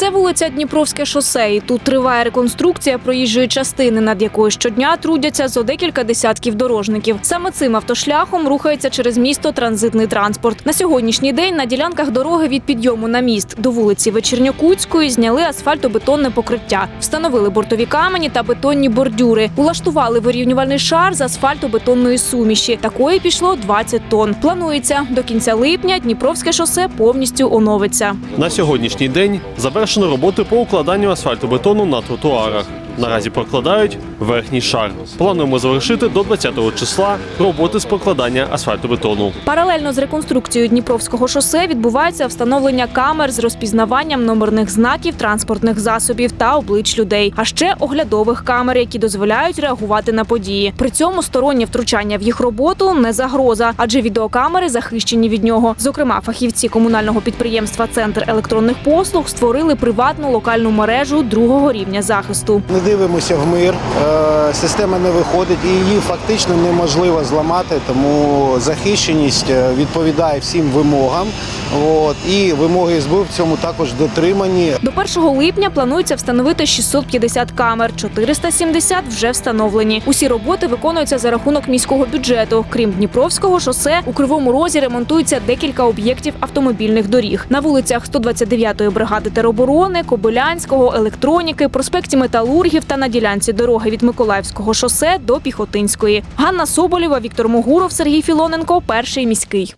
Це вулиця Дніпровське шосе. І тут триває реконструкція проїжджої частини, над якою щодня трудяться зо декілька десятків дорожників. Саме цим автошляхом рухається через місто транзитний транспорт. На сьогоднішній день на ділянках дороги від підйому на міст до вулиці Вечірньокутської зняли асфальтобетонне покриття, встановили бортові камені та бетонні бордюри, улаштували вирівнювальний шар з асфальтобетонної суміші. Такої пішло 20 тонн. Планується до кінця липня Дніпровське шосе повністю оновиться. На сьогоднішній день завершено роботи по укладанню асфальтобетону на тротуарах. Наразі прокладають верхній шар. Плануємо завершити до 20 числа роботи з прокладання асфальтобетону. Паралельно з реконструкцією Дніпровського шосе відбувається встановлення камер з розпізнаванням номерних знаків транспортних засобів та облич людей, а ще оглядових камер, які дозволяють реагувати на події. При цьому стороннє втручання в їх роботу не загроза, адже відеокамери захищені від нього. Зокрема, фахівці комунального підприємства Центр електронних послуг створили приватну локальну мережу другого рівня захисту. Не дивимося в мир, е, система не виходить і її фактично неможливо зламати, тому захищеність е, відповідає всім вимогам. От, і вимоги СБУ в цьому також дотримані. До 1 липня планується встановити 650 камер, 470 вже встановлені. Усі роботи виконуються за рахунок міського бюджету. Крім Дніпровського шосе, у Кривому Розі ремонтується декілька об'єктів автомобільних доріг. На вулицях 129-ї бригади тероборони, Кобилянського, електроніки, проспекті Металургів та на ділянці дороги від Миколаївського шосе до Піхотинської. Ганна Соболєва, Віктор Могуров, Сергій Філоненко, перший міський.